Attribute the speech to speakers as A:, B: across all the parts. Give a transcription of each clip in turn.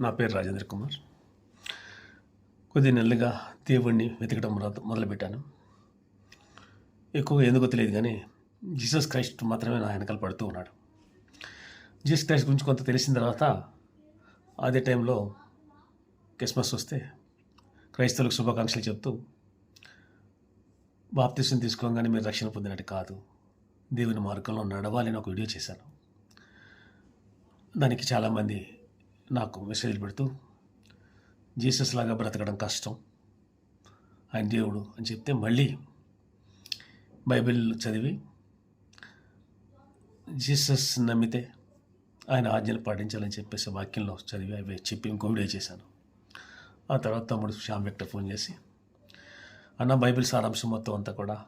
A: నా పేరు రాజేంద్ర కుమార్. కొద్ది నెలలుగా దేవుణ్ణి వెతకడం మొదలు మొదలుపెట్టాను. ఎక్కువగా ఎందుకో తెలియదు కానీ జీసస్ క్రైస్ట్ మాత్రమే నా వెనకాల పడుతూ ఉన్నాడు. జీసస్ క్రైస్ట్ గురించి కొంత తెలిసిన తర్వాత అదే టైంలో క్రిస్మస్ వస్తే క్రైస్తవులకు శుభాకాంక్షలు చెప్తూ బాప్తిసం తీసుకోగానే మీరు రక్షణ పొందినట్టు కాదు. దేవుని మార్గంలో నడవాలని ఒక వీడియో చేశాను. దానికి చాలామంది నాకు మెసేజ్ పెడుతూ జీసస్ లాగా బ్రతకడం కష్టం. ఆయన దేవుడు అని చెప్తే మళ్ళీ బైబిల్ చదివి జీసస్ నమ్మితే ఆయన ఆజ్ఞలు పాటించాలని చెప్పేసి వాక్యంలో చదివి అవి చెప్పి ఇంకో వీడియో చేశాను. ఆ తర్వాత తమ్ముడు శ్యామ్ వెక్టర్ ఫోన్ చేసి అన్న బైబిల్ సారాంశం మొత్తం అంతా కూడా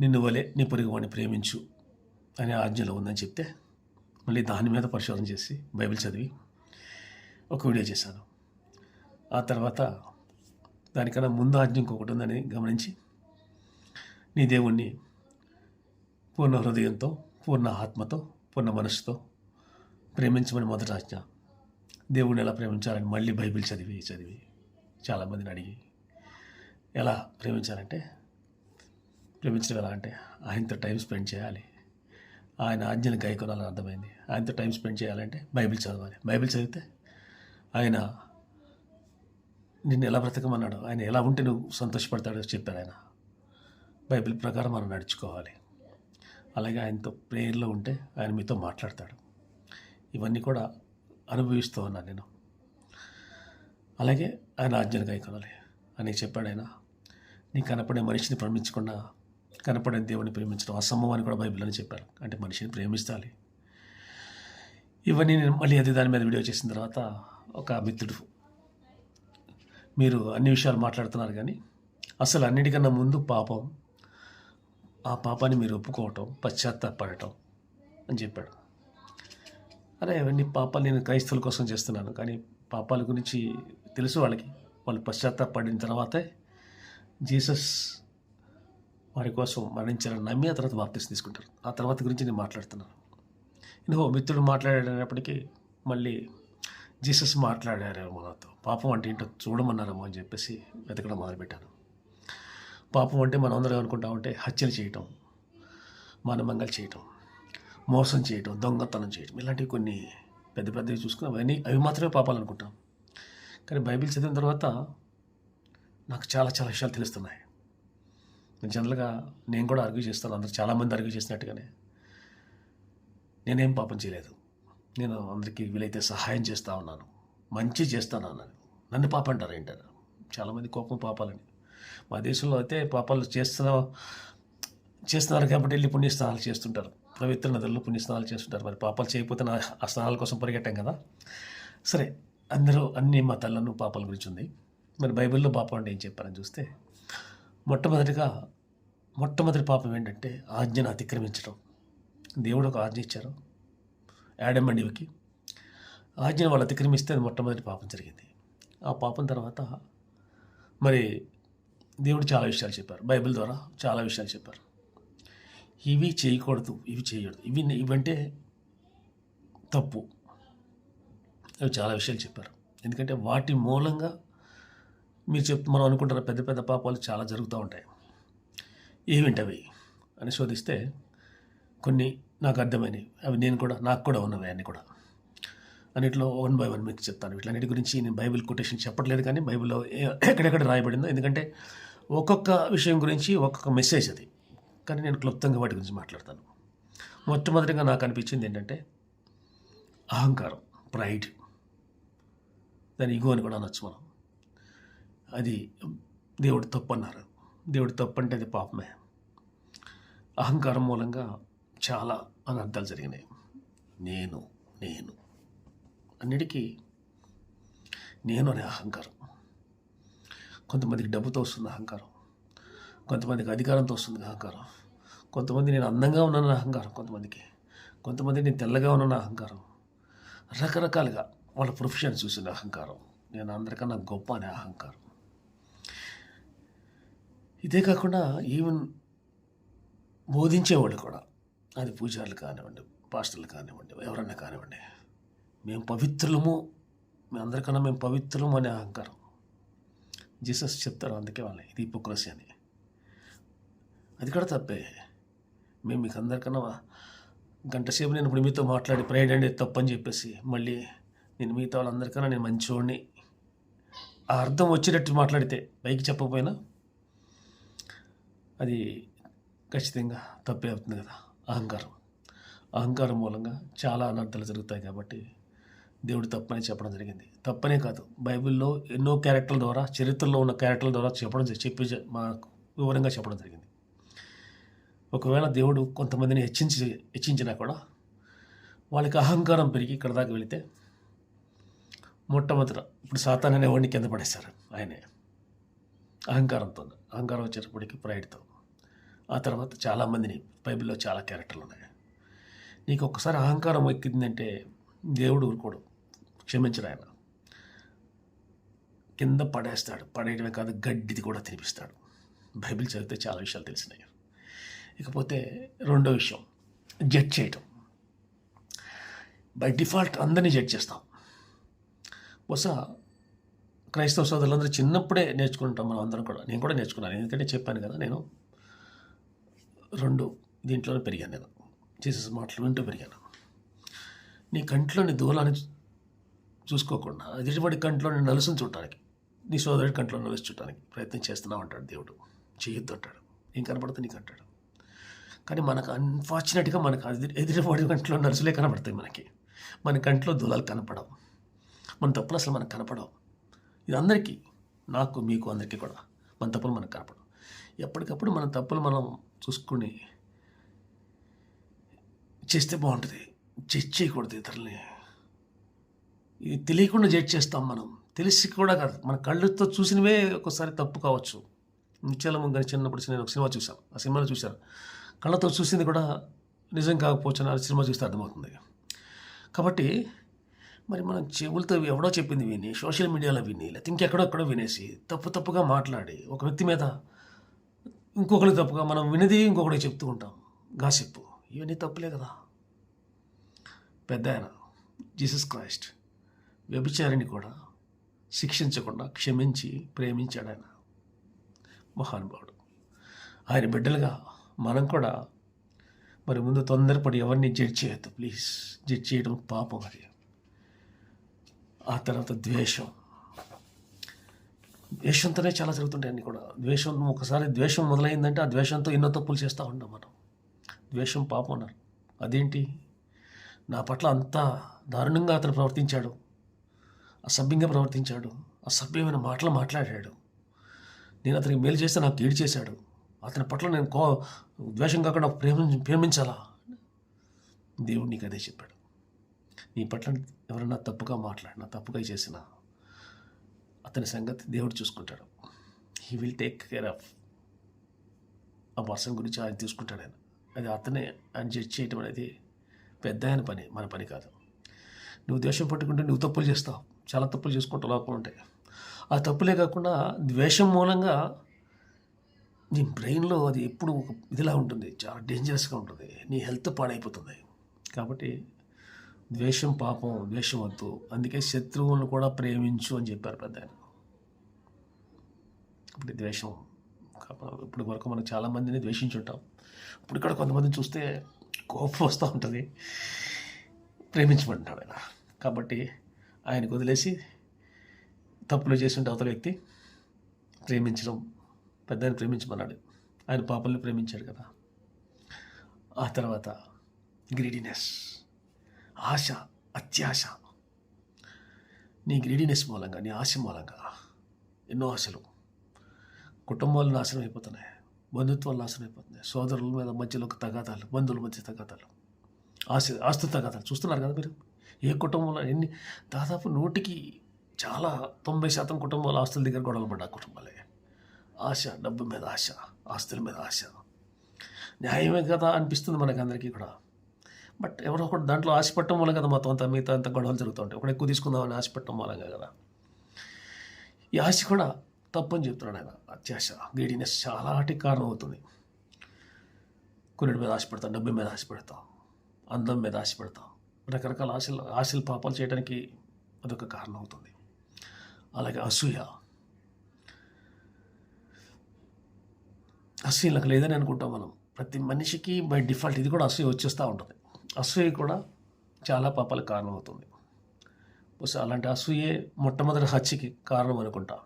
A: నిన్ను వలే నీ పొరుగు వాడిని ప్రేమించు అనే ఆజ్ఞలో ఉందని చెప్తే మళ్ళీ దాని మీద పరిశోధన చేసి బైబిల్ చదివి ఒక వీడియో చేశాను. ఆ తర్వాత దానికన్నా ముందు ఆజ్ఞ ఇంకొకటి ఉందని గమనించి నీ దేవుణ్ణి పూర్ణ హృదయంతో పూర్ణ ఆత్మతో పూర్ణ మనసుతో ప్రేమించమని మొదటి ఆజ్ఞ. దేవుణ్ణి ఎలా ప్రేమించాలని మళ్ళీ బైబిల్ చదివి చదివి చాలామందిని అడిగి ఎలా ప్రేమించాలంటే ప్రేమించడం ఎలా అంటే ఆయనతో టైం స్పెండ్ చేయాలి. ఆయన ఆజ్ఞను గైకొనాలని అర్థమైంది. ఆయనతో టైం స్పెండ్ చేయాలంటే బైబిల్ చదవాలి. బైబిల్ చదివితే ఆయన నిన్ను ఎలా బ్రతకమన్నాడు? ఆయన ఎలా ఉంటే నువ్వు సంతోషపడతాడో చెప్పాడు ఆయన. బైబిల్ ప్రకారం మనం నడుచుకోవాలి. అలాగే ఆయనతో ప్రేయర్లో ఉంటే ఆయన మీతో మాట్లాడతాడు. ఇవన్నీ కూడా అనుభవిస్తూ ఉన్నాను నేను. అలాగే ఆయన ఆజ్ఞలు కైకొనాలి అని చెప్పాడు ఆయన. నీ కనపడే మనిషిని ప్రేమించకుండా కనపడే దేవుని ప్రేమించడం అసంభవం అని కూడా బైబిల్ అని చెప్పారు. అంటే మనిషిని ప్రేమిస్తాలి ఇవన్నీ నేను మళ్ళీ అదే దాని మీద వీడియో చేసిన తర్వాత ఒక మిత్రుడు. మీరు అన్ని విషయాలు మాట్లాడుతున్నారు కానీ అసలు అన్నిటికన్నా ముందు పాపం ఆ పాపాన్ని మీరు ఒప్పుకోవటం పశ్చాత్తాపడటం అని చెప్పాడు. అరే ఇవన్నీ పాపాలు నేను క్రైస్తవుల కోసం చేస్తున్నాను. కానీ పాపాల గురించి తెలుసు వాళ్ళకి. వాళ్ళు పశ్చాత్తాపడిన తర్వాతే జీసస్ వారి కోసం మరణించాలని నమ్మి ఆ తర్వాత బాప్తీసం తీసుకుంటారు. ఆ తర్వాత గురించి నేను మాట్లాడుతున్నాను. ఇదిగో మిత్రుడు మాట్లాడేటప్పటికీ మళ్ళీ జీసస్ మాట్లాడారేమో నాతో. పాపం అంటే ఏంటో చూడమన్నారేమో అని చెప్పేసి వెతకడం మొదలుపెట్టాను. పాపం అంటే మనం అందరం అనుకుంటామంటే హత్యలు చేయటం మానమంగలు చేయటం మోసం చేయటం దొంగతనం చేయటం ఇలాంటివి కొన్ని పెద్ద పెద్దవి చూసుకుని అవన్నీ అవి మాత్రమే పాపాలు అనుకుంటాం. కానీ బైబిల్ చదివిన తర్వాత నాకు చాలా చాలా విషయాలు తెలుస్తున్నాయి. జనరల్గా నేను కూడా అర్గ్యూ చేస్తాను. అందరు చాలామంది అర్గ్యూ చేసినట్టుగానే నేనేం పాపం చేయలేదు. నేను అందరికీ వీలైతే సహాయం చేస్తూ ఉన్నాను. మంచి చేస్తాను నన్ను పాప అంటారు ఏంటారు చాలామంది కోపం పాపాలని. మా దేశంలో అయితే పాపాలు చేస్తున్న చేస్తున్నారు కాబట్టి వెళ్ళి పుణ్యస్నానాలు చేస్తుంటారు. పవిత్ర నదుల్లో పుణ్యస్నానాలు చేస్తుంటారు. మరి పాపాలు చేయకపోతే నా ఆ స్నానాల కోసం పరిగెట్టాం కదా. సరే అందరూ అన్ని మతాలను పాపాల గురించి ఉంది. మరి బైబిల్లో పాపం అంటే ఏం చెప్పారని చూస్తే మొట్టమొదటిగా మొట్టమొదటి పాపం ఏంటంటే ఆజ్ఞను అతిక్రమించడం. దేవుడు ఒక ఆజ్ఞ ఇచ్చారు. యాడమ్ అండ్ ఇవికి ఆజ్ఞను వాళ్ళు అతిక్రమిస్తే అది మొట్టమొదటి పాపం జరిగింది. ఆ పాపం తర్వాత మరి దేవుడు చాలా విషయాలు చెప్పారు. బైబిల్ ద్వారా చాలా విషయాలు చెప్పారు. ఇవి చేయకూడదు ఇవి చేయకూడదు ఇవి ఇవంటే తప్పు. అవి చాలా విషయాలు చెప్పారు. ఎందుకంటే వాటి మూలంగా మీరు చెప్ మనం అనుకుంటారు పెద్ద పెద్ద పాపాలు చాలా జరుగుతూ ఉంటాయి. ఏమిటవి? అని శోధిస్తే కొన్ని నాకు అర్థమైనవి. అవి నేను కూడా నాకు కూడా ఉన్నవి అన్నీ కూడా. అన్నిట్లో వన్ బై వన్ మీకు చెప్తాను. వీటన్నిటి గురించి నేను బైబిల్ కొటేషన్ చెప్పట్లేదు కానీ బైబిల్లో ఎక్కడెక్కడ రాయబడిందో. ఎందుకంటే ఒక్కొక్క విషయం గురించి ఒక్కొక్క మెసేజ్ అది. కానీ నేను క్లుప్తంగా వాటి గురించి మాట్లాడతాను. మొట్టమొదటిగా నాకు అనిపించింది ఏంటంటే అహంకారం ప్రైడ్. దాని ఇగో అని కూడా అనొచ్చు మనం. అది దేవుడు తప్పు అన్నారు దేవుడు తప్పు అంటే అది పాపమే. అహంకారం మూలంగా చాలా అనర్థాలు జరిగినాయి. నేను నేను. అన్నిటికీ నేను అనే అహంకారం. కొంతమందికి డబ్బుతో వస్తుంది అహంకారం. కొంతమందికి అధికారంతో వస్తుంది అహంకారం. కొంతమంది నేను అందంగా ఉన్నాను అహంకారం కొంతమందికి. కొంతమంది నేను తెల్లగా ఉన్నాను అహంకారం. రకరకాలుగా వాళ్ళ ప్రొఫెషన్ చూసిన అహంకారం. నేను అందరికన్నా గొప్ప అనే అహంకారం. ఇదే కాకుండా ఈవెన్ బోధించేవాళ్ళు కూడా. అది పూజారులు కానివ్వండి పాస్టర్లు కానివ్వండి ఎవరన్నా కానివ్వండి మేము పవిత్రులము మీ అందరికన్నా మేము పవిత్రం అనే అహంకారం. జీసస్ చెప్తారు అందుకే వాళ్ళని ఇది హిపోక్రసీ అని. అది కూడా తప్పే. మేము మీకు అందరికన్నా గంట సేపు నేను ఇప్పుడు మీతో మాట్లాడి ప్రైడ్ అండి తప్పని చెప్పేసి మళ్ళీ నేను మిగతా వాళ్ళందరికన్నా నేను మంచివాడిని ఆ అర్థం వచ్చేటట్టు మాట్లాడితే పైకి చెప్పకపోయినా అది ఖచ్చితంగా తప్పే అవుతుంది కదా. అహంకారం. అహంకారం మూలంగా చాలా అనర్థాలు జరుగుతాయి కాబట్టి దేవుడు తప్పని చెప్పడం జరిగింది. తప్పనే కాదు. బైబిల్లో ఎన్నో క్యారెక్టర్ల ద్వారా చరిత్రలో ఉన్న క్యారెక్టర్ల ద్వారా చెప్పడం చెప్పి మాకు వివరంగా చెప్పడం జరిగింది. ఒకవేళ దేవుడు కొంతమందిని హెచ్చించి హెచ్చించినా కూడా వాళ్ళకి అహంకారం పెరిగి ఇక్కడ దాకా వెళితే మొట్టమొదట ఇప్పుడు సాతాన్ అనే వాడిని కింద పడేశారు ఆయనే. అహంకారంతో అహంకారం వచ్చేటప్పటికి ప్రైడ్తో ఆ తర్వాత చాలామందిని బైబిల్లో చాలా క్యారెక్టర్లు ఉన్నాయి నీకు ఒక్కసారి అహంకారం ఎక్కిందంటే దేవుడు ఊరుకోడు. క్షమించడు ఆయన. కింద పడేస్తాడు. పడేయడమే కాదు గడ్డిది కూడా తినిపిస్తాడు. బైబిల్ చదివితే చాలా విషయాలు తెలిసినాయి. ఇకపోతే రెండో విషయం జడ్జ్ చేయటం. బై డిఫాల్ట్ అందరినీ జడ్జ్ చేస్తాం. బహుశా క్రైస్తవ సోదరులందరూ చిన్నప్పుడే నేర్చుకుంటాం మనం అందరం కూడా. నేను కూడా నేర్చుకున్నాను. ఎందుకంటే చెప్పాను కదా నేను. రెండు దీంట్లోనే పెరిగాను నేను. జీసస్ మాటలు వింటూ పెరిగాను. నీ కంట్లోని దూలాన్ని చూసుకోకుండా ఎదుటివాడి కంట్లోని నలుసుని చూడటానికి నీ సోదరుడి కంట్లో నలుసు చూడటానికి ప్రయత్నం చేస్తున్నావు అంటాడు దేవుడు. చేయొద్దు అంటాడు. ఏం కనపడుతుంది నీకు అంటాడు. కానీ మనకు అన్ఫార్చునేట్గా మనకు ఎదుటివాడి కంట్లో నలుసులే కనపడతాయి మనకి. మన కంట్లో దూలాలు కనపడవు. మన తప్పులు అసలు మనకు కనపడవు. ఇది అందరికీ నాకు మీకు అందరికీ కూడా మన తప్పులు మనకు కనపడవు. ఎప్పటికప్పుడు మన తప్పులు మనం చూసుకొని చేస్తే బాగుంటుంది. జడ్జ్ చేయకూడదు ఇతరుల్ని. ఇది తెలియకుండా జడ్జ్ చేస్తాం మనం. తెలిసి కూడా కాదు. మన కళ్ళతో చూసినవే ఒకసారి తప్పు కావచ్చు. ముత్యాలమ్మ కానీ చిన్నప్పుడు నేను ఒక సినిమా చూశాను ఆ సినిమాలో చూశాను కళ్ళతో చూసింది కూడా నిజం కాకపోవచ్చు అని ఆ సినిమా చూస్తే అర్థమవుతుంది. కాబట్టి మరి మనం చెవులతో ఎవడో చెప్పింది విని సోషల్ మీడియాలో విని లేకపోతే ఇంకెక్కడో వినేసి తప్పు తప్పుగా మాట్లాడి ఒక వ్యక్తి మీద ఇంకొకరి తప్పుగా మనం వినది ఇంకొకటి చెప్తూ ఉంటాం. గాసిప్పు ఇవన్నీ తప్పులే కదా. పెద్ద ఆయన జీసస్ క్రైస్ట్ వ్యభిచారిని కూడా శిక్షించకుండా క్షమించి ప్రేమించాడు ఆయన. మహానుభావుడు. ఆయన బిడ్డలుగా మనం కూడా మరి ముందు తొందరపడి ఎవరిని జడ్జ్ చేయొద్దు. ప్లీజ్ జడ్జ్ చేయడం పాపం అది. ఆ తర్వాత ద్వేషం. ద్వేషంతోనే చాలా జరుగుతుంటాయి అన్నీ కూడా. ద్వేషం ఒకసారి ద్వేషం మొదలైందంటే ఆ ద్వేషంతో ఎన్నో తప్పులు చేస్తూ ఉంటాం మనం. ద్వేషం పాపం అన్నారు. అదేంటి? నా పట్ల అంత దారుణంగా అతను ప్రవర్తించాడు. అసభ్యంగా ప్రవర్తించాడు. అసభ్యమైన మాటలు మాట్లాడాడు. నేను అతనికి మేలు చేస్తే నాకు కీడు చేశాడు. అతని పట్ల నేను కో ద్వేషం కాకుండా ప్రేమ ప్రేమించాలా? దేవుడు నీకు అదే చెప్పాడు. నీ పట్ల ఎవరైనా తప్పుగా మాట్లాడినా తప్పుగా చేసినా అతని సంగతి దేవుడు చూసుకుంటాడు. He will take care of ఆ పర్సన్ గురించి ఆయన తీసుకుంటాడు ఆయన. అది అతనే ఆయన జడ్జ్ చేయటం అనేది పెద్ద ఆయన పని మన పని కాదు. నువ్వు ద్వేషం పట్టుకుంటే నువ్వు తప్పులు చేస్తావు. చాలా తప్పులు చేసుకుంటావు లోపల ఉంటాయి. ఆ తప్పులే కాకుండా ద్వేషం మూలంగా నీ బ్రెయిన్లో అది ఎప్పుడు ఒక ఇదిలా ఉంటుంది. చాలా డేంజరస్గా ఉంటుంది. నీ హెల్త్ పాడైపోతుంది. కాబట్టి ద్వేషం పాపం ద్వేషం వద్దు. అందుకే శత్రువులను కూడా ప్రేమించు అని చెప్పారు పెద్ద ఆయన. ఇప్పుడు ద్వేషం. కాప- ఇప్పుడు వరకు మనం చాలామందిని ద్వేషించుంటాం. ఇప్పుడు ఇక్కడ కొంతమందిని చూస్తే కోపం వస్తూ ఉంటుంది. ప్రేమించమంటాడు ఆయన. కాబట్టి ఆయనకు వదిలేసి తప్పులు చేసింటే అవతల వ్యక్తి ప్రేమించడం పెద్ద ఆయన ప్రేమించమన్నాడు. ఆయన పాపల్ని ప్రేమించాడు కదా. ఆ తర్వాత గ్రీడినెస్ ఆశ అత్యాశ. నీ గ్రీడినెస్ మూలంగా నీ ఆశ మూలంగా ఎన్నో ఆశలు కుటుంబాలు నాశనం అయిపోతున్నాయి. బంధుత్వాలు నాశనం అయిపోతున్నాయి. సోదరుల మీద మధ్యలో తగాదాలు బంధువుల మధ్య తగాదాలు ఆస్తి ఆస్తు తగాదాలు. చూస్తున్నారు కదా మీరు? ఏ కుటుంబంలో ఎన్ని? దాదాపు నూటికి చాలా తొంభై శాతం కుటుంబాలు ఆస్తుల దగ్గర గొడవలు పడ్డ కుటుంబాలే. ఆశ డబ్బు మీద ఆశ ఆస్తుల మీద ఆశ. న్యాయమే కదా అనిపిస్తుంది మనకి అందరికీ కూడా. బట్ ఎవరో ఒకటి దాంట్లో ఆశపట్టడం వల్ల కదా మొత్తం అంత మిగతా అంత గొడవలు జరుగుతూ ఉంటాయి. ఒకటి ఎక్కువ తీసుకుందామని ఆశపట్టడం మూలంగా కదా. ఈ ఆశ కూడా తప్పని చెప్తున్నాడు ఆయన. అత్యాశ గ్రీడినెస్ చాలా వాటికి కారణం అవుతుంది కొన్నిటి మీద ఆశపడతాం డబ్బు మీద ఆశపడతాం అందం మీద ఆశపడతాం. రకరకాల ఆశలు ఆశలు పాపాలు చేయడానికి అదొక కారణం అవుతుంది అలాగే అసూయ. అసూయ నాకు లేదని అనుకుంటాం మనం. ప్రతి మనిషికి బై డిఫాల్ట్ ఇది కూడా అసూయ వచ్చేస్తూ ఉంటుంది. అసూయ కూడా చాలా పాపాలకు కారణం అవుతుంది బహుశా అలాంటి అసూయే మొట్టమొదటి హత్యకి కారణం అనుకుంటాం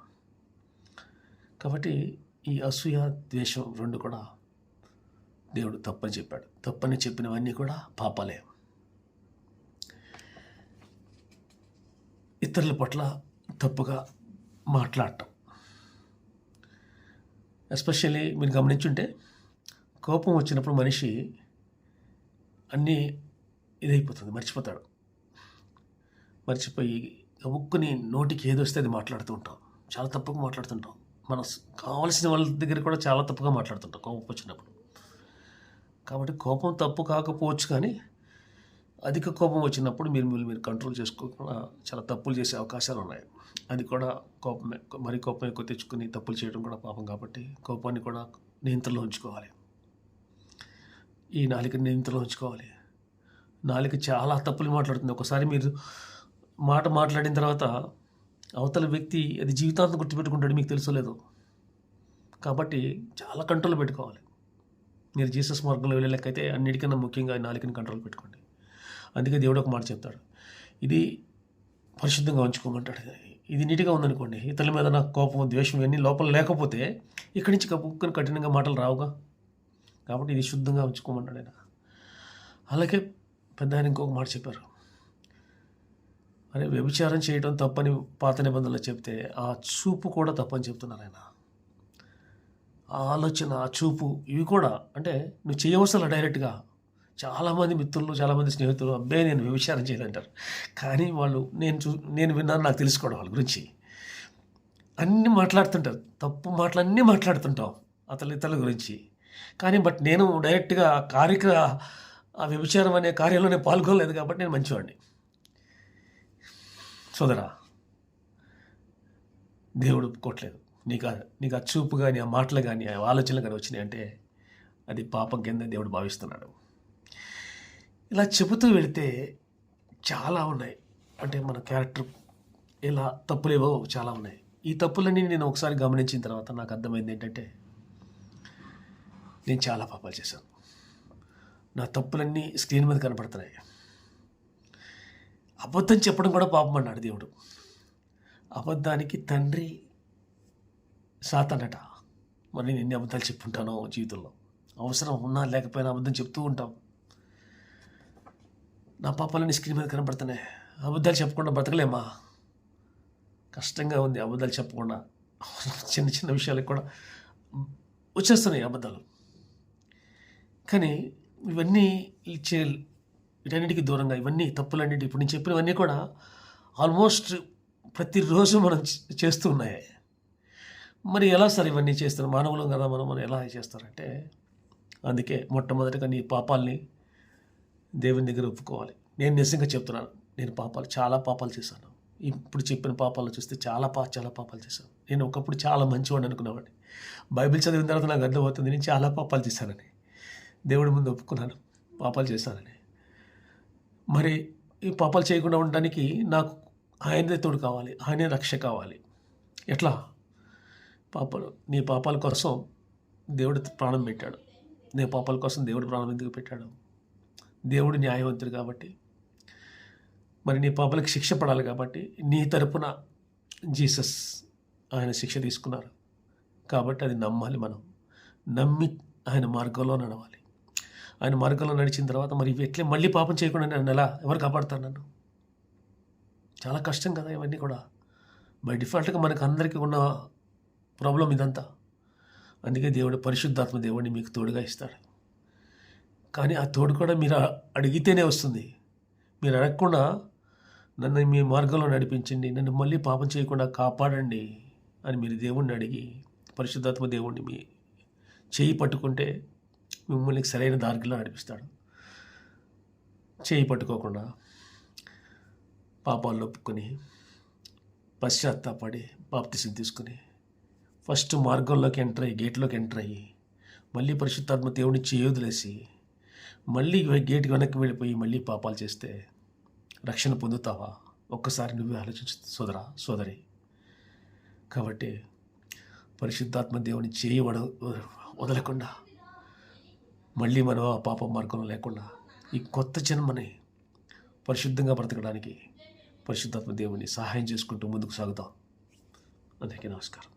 A: కాబట్టి ఈ అసూయ ద్వేషం రెండు కూడా దేవుడు తప్పని చెప్పాడు. తప్పని చెప్పినవన్నీ కూడా పాపాలే. ఇతరుల పట్ల తప్పుగా మాట్లాడటం. ఎస్పెషల్లీ మీరు గమనించుంటే కోపం వచ్చినప్పుడు మనిషి అన్నీ ఇదైపోతుంది మర్చిపోతాడు. మర్చిపోయి గబుక్కుని నోటికి ఏది వస్తే అది మాట్లాడుతూ ఉంటాం. చాలా తప్పుగా మాట్లాడుతుంటాం మన కావాల్సిన వాళ్ళ దగ్గర కూడా చాలా తప్పుగా మాట్లాడుతుంటాం కోపం వచ్చినప్పుడు. కాబట్టి కోపం తప్పు కాకపోవచ్చు కానీ అధిక కోపం వచ్చినప్పుడు మీరు మీరు మీరు కంట్రోల్ చేసుకోకుండా చాలా తప్పులు చేసే అవకాశాలు ఉన్నాయి. అది కూడా కోపమే మరి కోపం ఎక్కువ తెచ్చుకుని తప్పులు చేయడం కూడా పాపం కాబట్టి కోపాన్ని కూడా నియంత్రణలో ఉంచుకోవాలి. ఈ నాలుక నియంత్రణలో ఉంచుకోవాలి. నాలుక చాలా తప్పులు మాట్లాడుతుంది. ఒకసారి మీరు మాట మాట్లాడిన తర్వాత అవతల వ్యక్తి అది జీవితాంతం గుర్తుపెట్టుకుంటాడు మీకు తెలుసులేదు కాబట్టి చాలా కంట్రోల్ పెట్టుకోవాలి. మీరు జీసస్ మార్గంలో వెళ్ళలేకైతే అన్నిటికన్నా ముఖ్యంగా ఈ నాలుకని కంట్రోల్ పెట్టుకోండి. అందుకే దేవుడు ఒక మాట చెప్తాడు. ఇది పరిశుద్ధంగా ఉంచుకోమంటాడు. ఇది నీట్గా ఉందనుకోండి. ఇతరుల మీద నాకు కోపం ద్వేషం ఇవన్నీ లోపల లేకపోతే ఇక్కడి నుంచి కప్పుకొని కఠినంగా మాటలు రావుగా? కాబట్టి ఇది శుద్ధంగా ఉంచుకోమంటాడు ఆయన. అలాగే పెద్ద ఆయన ఇంకొక మాట చెప్పారు. అని వ్యభిచారం చేయడం తప్పని పాత నిబంధనలు చెప్తే ఆ చూపు కూడా తప్పని చెప్తున్నారు ఆయన. ఆ ఆలోచన ఆ చూపు ఇవి కూడా అంటే నువ్వు చేయవలసిన డైరెక్ట్గా చాలామంది మిత్రులు చాలామంది స్నేహితులు అబ్బాయి నేను వ్యభిచారం చేయాలంటారు కానీ వాళ్ళు నేను చూ నేను విన్నాను నాకు తెలుసుకోవడం వాళ్ళ గురించి. అన్నీ మాట్లాడుతుంటారు. తప్పు మాటలన్నీ మాట్లాడుతుంటాం అతని ఇతరుల గురించి. కానీ బట్ నేను డైరెక్ట్గా కార్యక్ర ఆ వ్యభిచారం అనే కార్యంలో నేను పాల్గొనలేదు కాబట్టి నేను మంచివాడిని. సోదరా దేవుడు ఒప్పుకోవట్లేదు నీకు నీకు ఆ చూపు కానీ ఆ మాటలు కానీ ఆ ఆలోచనలు కానీ వచ్చినాయి అంటే అది పాపం కింద దేవుడు భావిస్తున్నాడు. ఇలా చెబుతూ వెళితే చాలా ఉన్నాయి. అంటే మన క్యారెక్టర్ ఇలా తప్పులేవో చాలా ఉన్నాయి. ఈ తప్పులన్నీ నేను ఒకసారి గమనించిన తర్వాత నాకు అర్థమైంది ఏంటంటే నేను చాలా పాపాలు చేశాను. నా తప్పులన్నీ స్క్రీన్ మీద కనపడుతున్నాయి. అబద్ధం చెప్పడం కూడా పాపం అన్నాడు దేవుడు. అబద్ధానికి తండ్రి సాతనట. మరి నేను ఎన్ని అబద్ధాలు చెప్పుంటానో జీవితంలో. అవసరం ఉన్నా లేకపోయినా అబద్ధం చెప్తూ ఉంటాం. నా పాపాలన్నీ స్క్రీన్ మీద కనబడుతున్నాయి. అబద్ధాలు చెప్పకుండా బ్రతకలేమా? కష్టంగా ఉంది అబద్ధాలు చెప్పకుండా. చిన్న చిన్న విషయాలకు కూడా వచ్చేస్తున్నాయి అబద్ధాలు. కానీ ఇవన్నీ ఇచ్చే వీటన్నిటికీ దూరంగా ఇవన్నీ తప్పులన్నిటి ఇప్పుడు నేను చెప్పినవన్నీ కూడా ఆల్మోస్ట్ ప్రతిరోజు మనం చేస్తూ ఉన్నాయి. మరి ఎలా సార్ ఇవన్నీ చేస్తారు? మానవులం కదా మనం మనం ఎలా చేస్తారంటే అందుకే మొట్టమొదటిగా నీ పాపాల్ని దేవుని దగ్గర ఒప్పుకోవాలి. నేను నిజంగా చెప్తున్నాను నేను పాపాలు చాలా పాపాలు చేశాను. ఇప్పుడు చెప్పిన పాపాలు చూస్తే చాలా పా చాలా పాపాలు చేశాను. నేను ఒకప్పుడు చాలా మంచివాడిని అనుకునేవాడిని. బైబిల్ చదివిన తర్వాత నాకు అర్థమవుతుంది నేను చాలా పాపాలు చేశానని. దేవుడి ముందు ఒప్పుకున్నాను పాపాలు చేశానని. మరి ఈ పాపాలు చేయకుండా ఉండడానికి నాకు ఆయనదే తోడు కావాలి ఆయనే రక్ష కావాలి. ఎట్లా? పాపాలు నీ పాపాల కోసం దేవుడు ప్రాణం పెట్టాడు. నీ పాపాల కోసం దేవుడు ప్రాణం ఎందుకు పెట్టాడు? దేవుడు న్యాయవంతుడు కాబట్టి. మరి నీ పాపలకు శిక్ష పడాలి కాబట్టి నీ తరపున జీసస్ ఆయన శిక్ష తీసుకున్నారు. కాబట్టి అది నమ్మాలి మనం. నమ్మి ఆయన మార్గంలో నడవాలి. ఆయన మార్గంలో నడిచిన తర్వాత మరి ఇవి ఎట్లే మళ్ళీ పాపం చేయకుండా నన్ను ఎలా ఎవరు కాపాడుతారు నన్ను? చాలా కష్టం కదా ఇవన్నీ కూడా. బై డిఫాల్ట్గా మనకు అందరికీ ఉన్న ప్రాబ్లం ఇదంతా. అందుకే దేవుడు పరిశుద్ధాత్మ దేవుడిని మీకు తోడుగా ఇస్తాడు. కానీ ఆ తోడు కూడా మీరు అడిగితేనే వస్తుంది. మీరు అడగకుండా నన్ను మీ మార్గంలో నడిపించండి నన్ను మళ్ళీ పాపం చేయకుండా కాపాడండి అని మీరు దేవుణ్ణి అడిగి పరిశుద్ధాత్మ దేవుణ్ణి మీ చేయి పట్టుకుంటే మిమ్మల్ని సరైన దారిలో నడిపిస్తాడు. చేయి పట్టుకోకుండా పాపాలు ఒప్పుకొని పశ్చాత్తాపడి బాప్తిసం తీసుకుని ఫస్ట్ మార్గంలోకి ఎంటర్ అయ్యి గేట్లోకి ఎంటర్ అయ్యి మళ్ళీ పరిశుద్ధాత్మ దేవుని చేయొదిలేసి మళ్ళీ గేట్ వెనక్కి వెళ్ళిపోయి మళ్ళీ పాపాలు చేస్తే రక్షణ పొందుతావా? ఒక్కసారి నువ్వే ఆలోచించు సోదరా సోదరి. కాబట్టి పరిశుద్ధాత్మ దేవుని చేయి వడ వదలకుండా మళ్ళీ మనం ఆ పాప మార్గంలో లేకుండా ఈ కొత్త జన్మని పరిశుద్ధంగా బ్రతకడానికి పరిశుద్ధాత్మ దేవుని సహాయం చేసుకుంటూ ముందుకు సాగుతాం. అందరికీ నమస్కారం.